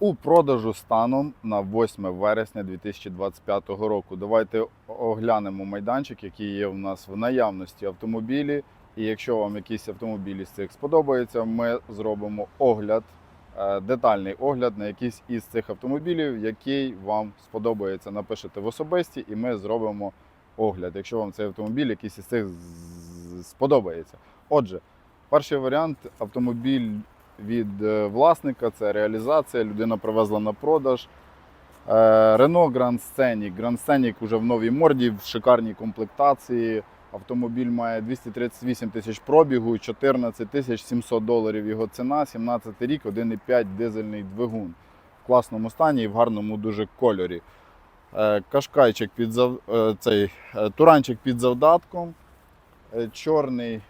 у продажу станом на 8 вересня 2025 року. Давайте оглянемо майданчик, який є у нас в наявності автомобілі. І якщо вам якийсь автомобіль із цих сподобається, ми зробимо огляд, е, детальний огляд на якийсь із цих автомобілів, який вам сподобається. Напишете в особисті, і ми зробимо огляд, якщо вам цей автомобіль якийсь із цих сподобається. Отже, перший варіант автомобіль від е, власника це реалізація. Людина привезла на продаж. Е, Renault Grand Scenic. Grand Scenic уже в новій морді, в шикарній комплектації. Автомобіль має 238 тисяч пробігу, 14 тисяч 700 доларів його ціна, 17 рік, 1,5 дизельний двигун. В класному стані і в гарному дуже кольорі. Е, Кашкайчик під зав... е, цей туранчик під завдатком. Чорний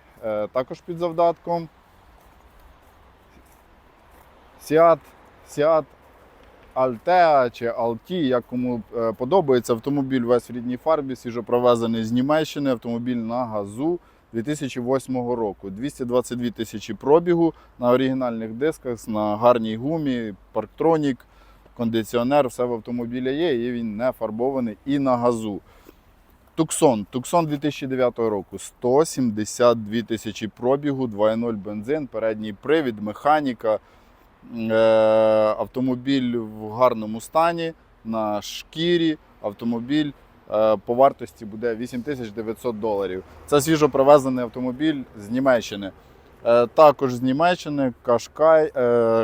також під завдатком. Сіат, Сіат Альтеа чи Алті, як кому е, подобається. Автомобіль весь в рідній фарбі, свіжопровезений з Німеччини, автомобіль на газу 2008 року. 222 тисячі пробігу на оригінальних дисках, на гарній гумі, парктронік, кондиціонер, все в автомобілі є, і він не фарбований і на газу. Туксон. Туксон 2009 року. 172 тисячі пробігу, 2.0 бензин, передній привід, механіка. Е, Автомобіль в гарному стані, на шкірі. Автомобіль е, по вартості буде 8900 доларів. Це свіжо привезений автомобіль з Німеччини. Е, Також з Німеччини Кашкай,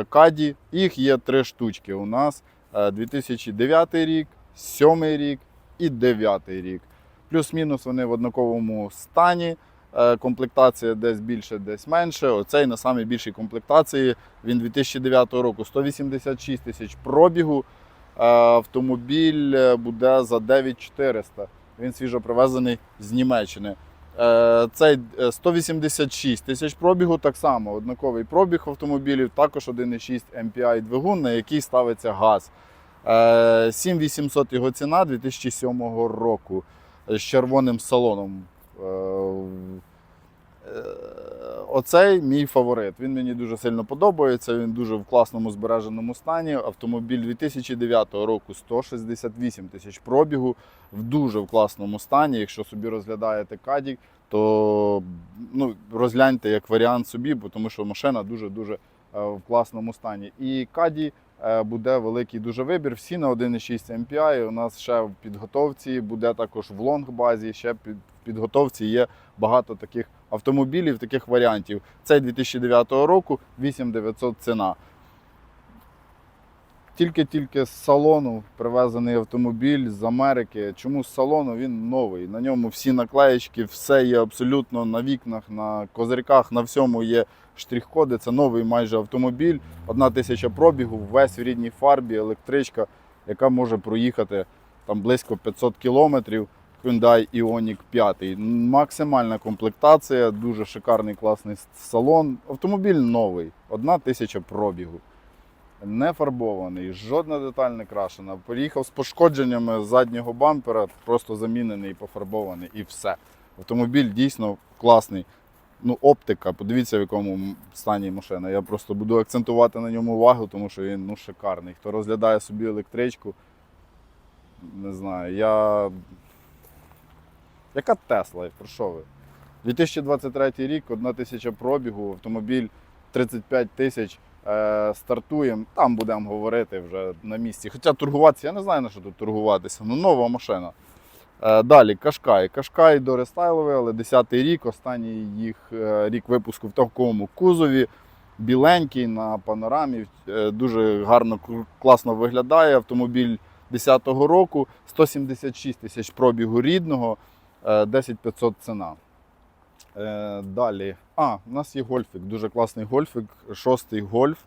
Каді. Їх є три штучки у нас. Е, 2009 рік, 7 рік і 9 рік. Плюс-мінус вони в однаковому стані. Е, Комплектація десь більше, десь менше. Оцей на самій більшій комплектації. Він 2009 року 186 тисяч пробігу. Е, Автомобіль е, буде за 9400. Він свіжо привезений з Німеччини. Цей е, 186 тисяч пробігу, так само однаковий пробіг автомобілів, також 1,6 MPI двигун, на який ставиться газ. Е, 7800 його ціна 2007 року з червоним салоном. Е, Оцей мій фаворит. Він мені дуже сильно подобається. Він дуже в класному збереженому стані. Автомобіль 2009 року 168 тисяч пробігу в дуже в класному стані. Якщо собі розглядаєте кадік, то ну, розгляньте як варіант собі, бо тому що машина дуже-дуже е, в класному стані. І каді е, буде великий дуже вибір. Всі на 1,6 MPI. У нас ще в підготовці буде також в лонг-базі. Ще під підготовці є багато таких автомобілів, таких варіантів. Цей 2009 року 8900 ціна. Тільки-тільки з салону привезений автомобіль з Америки. Чому з салону? Він новий. На ньому всі наклеєчки, все є абсолютно на вікнах, на козирьках, на всьому є штрих-коди. Це новий майже автомобіль. Одна тисяча пробігу, весь в рідній фарбі, електричка, яка може проїхати там близько 500 кілометрів. Hyundai Ioniq 5. Максимальна комплектація, дуже шикарний класний салон. Автомобіль новий, одна тисяча пробігу. Не фарбований, жодна деталь не крашена. Приїхав з пошкодженнями заднього бампера, просто замінений, пофарбований і все. Автомобіль дійсно класний. Ну, оптика, подивіться, в якому стані машина. Я просто буду акцентувати на ньому увагу, тому що він ну, шикарний. Хто розглядає собі електричку, не знаю, я. Яка Тесла? Про що ви? 2023 рік, одна тисяча пробігу, автомобіль 35 тисяч. Е, стартуємо, там будемо говорити вже на місці. Хоча торгуватися, я не знаю на що тут торгуватися. Ну, нова машина. Е, далі Кашкай. Кашкай до рестайловий, але 10-й рік, останній їх е, рік випуску в такому кузові. Біленький на панорамі, е, дуже гарно, класно виглядає. Автомобіль 10-го року, 176 тисяч пробігу рідного, е, 10 500 ціна. Е, Далі. А, у нас є гольфік, дуже класний гольфік, шостий гольф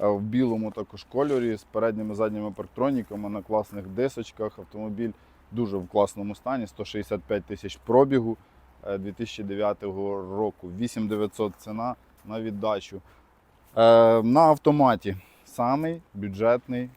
е, в білому також кольорі з передніми задніми парктроніками на класних дисочках. Автомобіль дуже в класному стані, 165 тисяч пробігу е, 2009 року. 8900 ціна на віддачу. Е, На автоматі. Самий бюджетний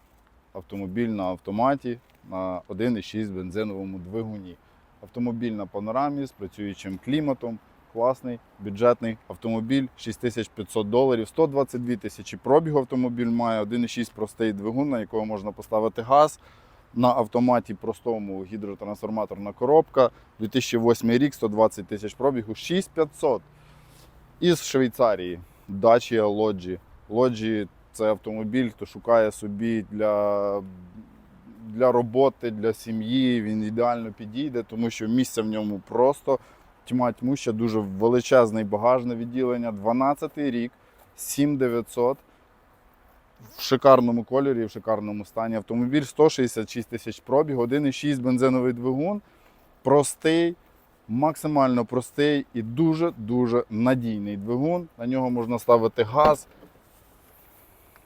автомобіль на автоматі на 1,6 бензиновому двигуні. Автомобіль на панорамі з працюючим кліматом. класний бюджетний автомобіль, 6500 доларів, 122 тисячі пробігу автомобіль має, 1,6 простий двигун, на якого можна поставити газ. На автоматі простому гідротрансформаторна коробка. 2008 рік, 120 тисяч пробігу, 6500. Із Швейцарії, Dacia Lodge. Lodge – це автомобіль, хто шукає собі для, для роботи, для сім'ї. Він ідеально підійде, тому що місця в ньому просто тьма тьмуща, дуже величезне і багажне відділення. 12-й рік, 7900 в шикарному кольорі, в шикарному стані. Автомобіль 166 тисяч пробіг, 1,6 бензиновий двигун, простий, максимально простий і дуже-дуже надійний двигун. На нього можна ставити газ.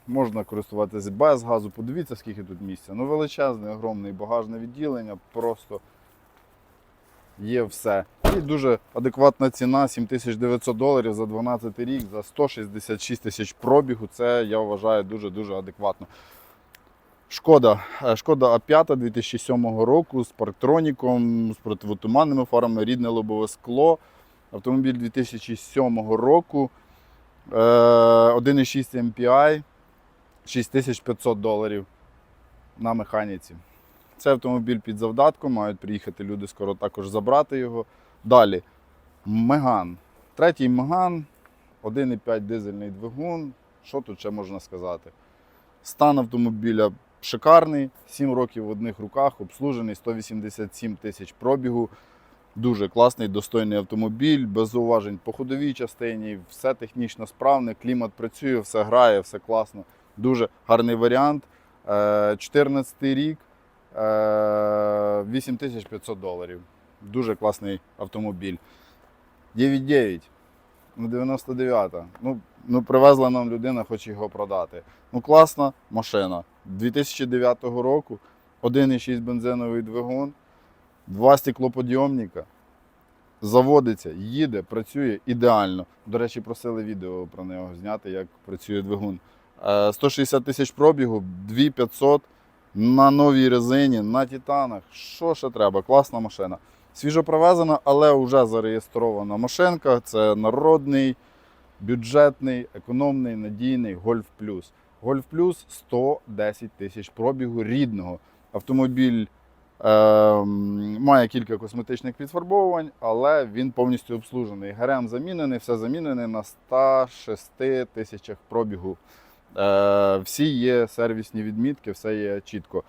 Можна користуватися без газу. Подивіться, скільки тут місця. Ну, величезне, огромне багажне відділення, просто є все. І дуже адекватна ціна 7900 доларів за 12 рік, за 166 тисяч пробігу. Це я вважаю дуже-дуже адекватно. Шкода, Е, Шкода А5 2007 року з парктроніком, з противотуманними фарами, рідне лобове скло. Автомобіль 2007 року. е, 1,6 MPI, 6500 доларів на механіці. Це автомобіль під завдатком, мають приїхати люди скоро також забрати його. Далі. Меган. Третій Меган, 1,5 дизельний двигун. Що тут ще можна сказати? Стан автомобіля шикарний, 7 років в одних руках, обслужений, 187 тисяч пробігу. Дуже класний, достойний автомобіль, без зауважень по ходовій частині, все технічно справне, клімат працює, все грає, все класно. Дуже гарний варіант. 14 рік, е, 8500 доларів. Дуже класний автомобіль. 9,9. Ну, 99-та. Ну, ну, привезла нам людина, хоче його продати. Ну, класна машина. 2009 року, 1,6 бензиновий двигун, два стеклоподйомника. Заводиться, їде, працює ідеально. До речі, просили відео про нього зняти, як працює двигун. Е, 160 тисяч пробігу, 2500 на новій резині, на титанах. Що ще треба? Класна машина. Свіжо привезена, але вже зареєстрована машинка. Це народний, бюджетний, економний, надійний Golf Plus. Golf Plus 110 тисяч пробігу рідного. Автомобіль ем, має кілька косметичних підфарбовувань, але він повністю обслужений. ГРМ замінений, все замінене на 106 тисячах пробігу. Е, всі є сервісні відмітки, все є чітко.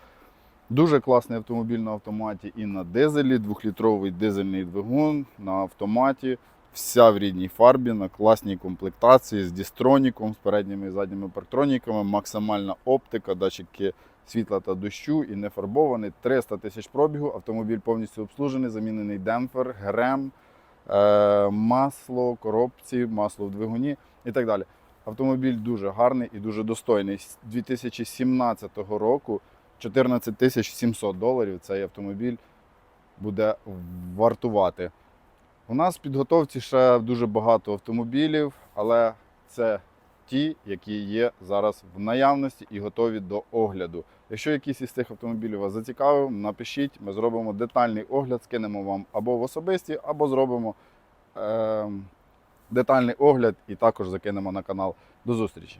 Дуже класний автомобіль на автоматі і на дизелі, двохлітровий дизельний двигун на автоматі. Вся в рідній фарбі, на класній комплектації з дістроніком, з передніми і задніми парктроніками, максимальна оптика, датчики світла та дощу і не фарбований. 300 тисяч пробігу. Автомобіль повністю обслужений, замінений демпфер, грем, е, масло, коробці, масло в двигуні і так далі. Автомобіль дуже гарний і дуже достойний. З 2017 року 14 тисяч 700 доларів цей автомобіль буде вартувати. У нас в підготовці ще дуже багато автомобілів, але це ті, які є зараз в наявності і готові до огляду. Якщо якийсь із цих автомобілів вас зацікавив, напишіть, ми зробимо детальний огляд, скинемо вам або в особисті, або зробимо е- детальний огляд і також закинемо на канал. До зустрічі!